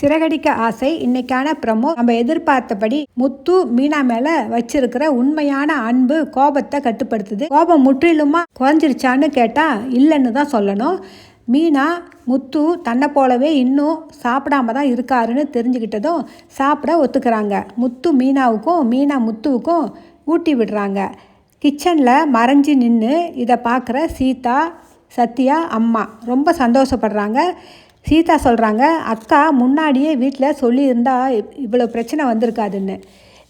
சிறகடிக்க ஆசை. இன்னைக்கான ப்ரமோ நம்ம எதிர்பார்த்தபடி முத்து மீனா மேல வச்சிருக்கிற உண்மையான அன்பு கோபத்தை கட்டுப்படுத்துது. கோபம் முற்றிலுமா குறைஞ்சிருச்சான்னு கேட்டா இல்லைன்னு தான் சொல்லணும். மீனா முத்து தன்னை போலவே இன்னும் சாப்பிடாம தான் இருக்காருன்னு தெரிஞ்சுக்கிட்டதும் சாப்பிட ஒத்துக்கிறாங்க. முத்து மீனாவுக்கும் மீனா முத்துவுக்கும் ஊட்டி விடுறாங்க. கிச்சனில் மறைஞ்சு நின்று இதை பார்க்குற சீதா சத்யா அம்மா ரொம்ப சந்தோஷப்படுறாங்க. சீதா சொல்கிறாங்க அக்கா முன்னாடியே வீட்டில் சொல்லியிருந்தா இவ்வளோ பிரச்சனை வந்திருக்காதுன்னு.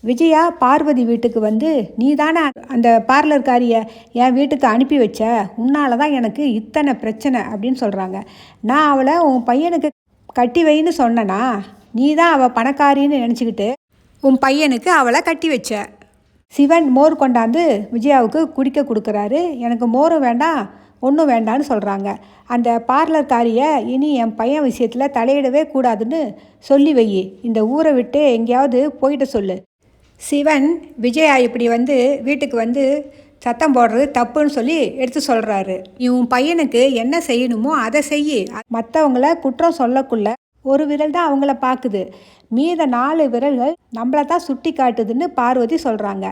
விஜயா பார்வதி வீட்டுக்கு வந்து நீ தானே அந்த பார்லர்காரியை என் வீட்டுக்கு அனுப்பி வச்ச? உன்னால தான் எனக்கு இத்தனை பிரச்சனை அப்படின்னு சொல்கிறாங்க நான் அவளை உன் பையனுக்கு கட்டி வைன்னு சொன்னனா? நீ தான் அவள் பணக்காரின்னு நினச்சிக்கிட்டு உன் பையனுக்கு அவளை கட்டி வச்ச? சிவன் மோர் கொண்டாந்து விஜயாவுக்கு குடிக்க கொடுக்குறாரு. எனக்கு மோரும் வேண்டாம். ஒன்றும் வேண்டான்னு சொல்கிறாங்க அந்த பார்லர்காரியை இனி என் பையன் விஷயத்தில் தலையிடவே கூடாதுன்னு சொல்லி வை. இந்த ஊரை விட்டு எங்கேயாவது போயிட்டு சொல்லு. சிவன் விஜயா இப்படி வந்து வீட்டுக்கு வந்து சத்தம் போடுறது தப்புன்னு சொல்லி எடுத்து சொல்கிறாரு இவன் பையனுக்கு என்ன செய்யணுமோ அதை செய்யி. மற்றவங்கள குற்றம் சொல்லக்குள்ள ஒரு விரல் தான் அவங்கள பார்க்குது மீத நாலு விரல்கள் நம்மளை தான் சுட்டி காட்டுதுன்னு பார்வதி சொல்கிறாங்க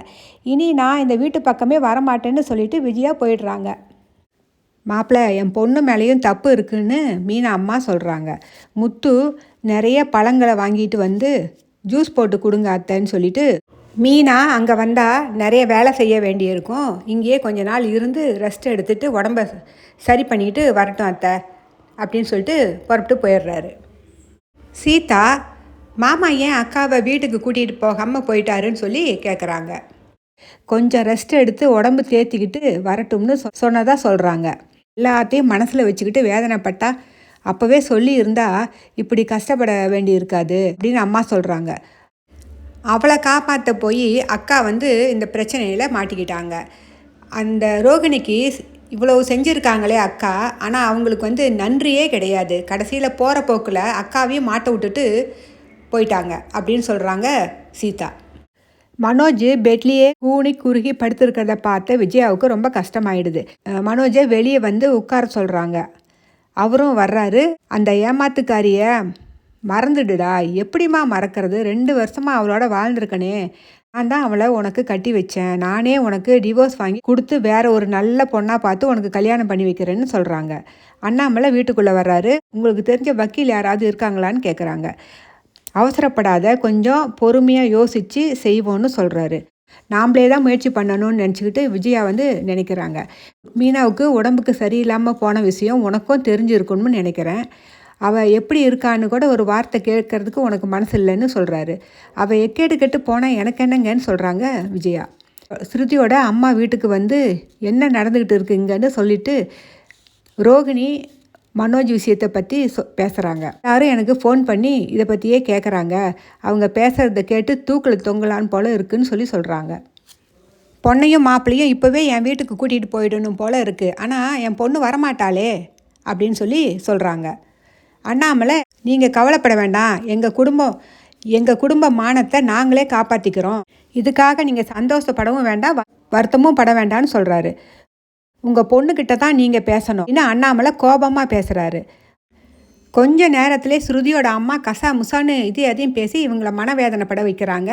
இனி நான் இந்த வீட்டு பக்கமே வரமாட்டேன்னு சொல்லிட்டு விஜயா போயிடுறாங்க. மாப்பிள்ளை என் பொண்ணு மேலேயும் தப்பு இருக்குன்னு மீனா அம்மா சொல்கிறாங்க முத்து நிறைய பழங்களை வாங்கிட்டு வந்து ஜூஸ் போட்டு கொடுங்க அத்தைன்னு சொல்லிட்டு மீனா அங்கே வந்தால் நிறைய வேலை செய்ய வேண்டியிருக்கும். இங்கேயே கொஞ்ச நாள் இருந்து ரெஸ்ட் எடுத்துட்டு உடம்ப சரி பண்ணிட்டு வரட்டும் அத்தை அப்படின்னு சொல்லிட்டு புறப்பட்டு போயிடுறாரு. சீதா மாமா ஏன் அக்காவை வீட்டுக்கு கூட்டிகிட்டு போகாமல் போயிட்டாருன்னு சொல்லி கேட்குறாங்க கொஞ்சம் ரெஸ்ட் எடுத்து உடம்பு தேத்திக்கிட்டு வரட்டும்னு சொ சொன்னதாக சொல்கிறாங்க எல்லாத்தையும் மனசில் வச்சுக்கிட்டு வேதனைப்பட்டா அப்போவே சொல்லி இப்படி கஷ்டப்பட வேண்டி இருக்காது அப்படின்னு அம்மா சொல்கிறாங்க அவளை காப்பாற்ற போய் அக்கா வந்து இந்த பிரச்சனையில் மாட்டிக்கிட்டாங்க. அந்த ரோகிணிக்கு இவ்வளவு செஞ்சுருக்காங்களே அக்கா ஆனால் அவங்களுக்கு வந்து நன்றியே கிடையாது. கடைசியில் போகிற போக்கில் அக்காவையும் மாட்ட விட்டுட்டு போயிட்டாங்க அப்படின்னு சொல்கிறாங்க சீதா. மனோஜ் பெட்லேயே கூனி குறுகி படுத்திருக்கிறத பார்த்து விஜயாவுக்கு ரொம்ப கஷ்டமாயிடுது. மனோஜை வெளியே வந்து உட்கார சொல்கிறாங்க அவரும் வர்றாரு. அந்த ஏமாத்துக்காரிய மறந்துடுடா. எப்படிம்மா மறக்கிறது? ரெண்டு வருஷமா அவளோட வாழ்ந்திருக்கனே. நான் தான் அவளை உனக்கு கட்டி வச்சேன். நானே உனக்கு டிவோர்ஸ் வாங்கி கொடுத்து வேற ஒரு நல்ல பொண்ணாக பார்த்து உனக்கு கல்யாணம் பண்ணி வைக்கிறேன்னு சொல்கிறாங்க அண்ணாமலை வீட்டுக்குள்ளே வர்றாரு. உங்களுக்கு தெரிஞ்ச வக்கீல் யாராவது இருக்காங்களான்னு கேட்குறாங்க அவசரப்படாத கொஞ்சம் பொறுமையாக யோசித்து செய்வோன்னு சொல்கிறாரு நாம்ளே தான் முயற்சி பண்ணணும்னு நினச்சிக்கிட்டு விஜயா வந்து நினைக்கிறாங்க. மீனாவுக்கு உடம்புக்கு சரியில்லாமல் போன விஷயம் உனக்கும் தெரிஞ்சிருக்கணும்னு நினைக்கிறேன். அவள் எப்படி இருக்கான்னு கூட ஒரு வார்த்தை கேட்கறதுக்கு உனக்கு மனசு இல்லைன்னு சொல்கிறாரு அவள் எக்கேடு கெட்டு போனால் எனக்கு என்னங்கன்னு சொல்கிறாங்க விஜயா. ஸ்ருதியோட அம்மா வீட்டுக்கு வந்து என்ன நடந்துக்கிட்டு இருக்குங்கன்னு சொல்லிட்டு ரோகிணி மனோஜ் விஷயத்தை பற்றி சொ பேசுகிறாங்க யாரும் எனக்கு ஃபோன் பண்ணி இதை பற்றியே கேட்குறாங்க அவங்க பேசுகிறத கேட்டு தூக்கில் தொங்கலான் போல இருக்குன்னு சொல்லி சொல்கிறாங்க பொண்ணையும் மாப்பிள்ளையும் இப்போவே என் வீட்டுக்கு கூட்டிகிட்டு போயிடணும் போல இருக்குது ஆனால் என் பொண்ணு வரமாட்டாளே அப்படின்னு சொல்லி சொல்கிறாங்க அண்ணாமலை நீங்கள் கவலைப்பட வேண்டாம். எங்கள் குடும்பம் எங்கள் குடும்ப மானத்தை நாங்களே காப்பாற்றிக்கிறோம் இதுக்காக நீங்கள் சந்தோஷப்படவும் வேண்டாம் வருத்தமும் பட வேண்டாம்னு சொல்கிறாரு உங்கள் பொண்ணுக்கிட்ட தான் நீங்கள் பேசணும். இன்னும் அண்ணாமலை கோபமாக பேசுகிறாரு கொஞ்ச நேரத்திலே ஸ்ருதியோட அம்மா கசா முசான்னு இது அதையும் பேசி இவங்கள மனவேதனைப்பட வைக்கிறாங்க.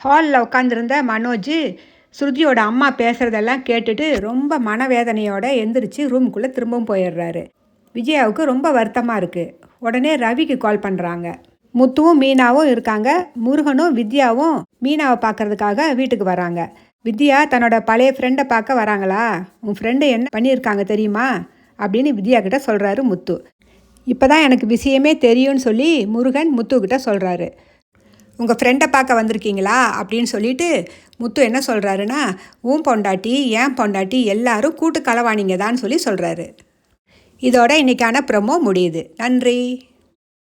ஹாலில் உட்காந்துருந்த மனோஜ் ஸ்ருதியோட அம்மா பேசுகிறதெல்லாம் கேட்டுட்டு ரொம்ப மனவேதனையோட எந்திரிச்சு ரூமுக்குள்ளே திரும்பவும் போயிடுறாரு. விஜயாவுக்கு ரொம்ப வருத்தமாக இருக்குது உடனே ரவிக்கு கால் பண்ணுறாங்க முத்துவும் மீனாவும் இருக்காங்க. முருகனும் வித்யாவும் மீனாவை பார்க்கறதுக்காக வீட்டுக்கு வராங்க. வித்யா தன்னோட பழைய ஃப்ரெண்டை பார்க்க வராங்களா? உன் ஃப்ரெண்டு என்ன பண்ணியிருக்காங்க தெரியுமா? அப்படின்னு வித்யா கிட்ட சொல்கிறாரு முத்து. இப்போ தான் எனக்கு விஷயமே தெரியும்னு சொல்லி முருகன் முத்துக்கிட்ட சொல்கிறாரு உங்கள் ஃப்ரெண்டை பார்க்க வந்திருக்கீங்களா? அப்படின்னு சொல்லிட்டு முத்து என்ன சொல்கிறாருன்னா உன் பொண்டாட்டி ஏன் பொண்டாட்டி எல்லாரும் கூட்டு களவாணிங்க தான் சொல்லி சொல்கிறாரு இதோட இன்னைக்கான ப்ரமோ முடியுது. நன்றி.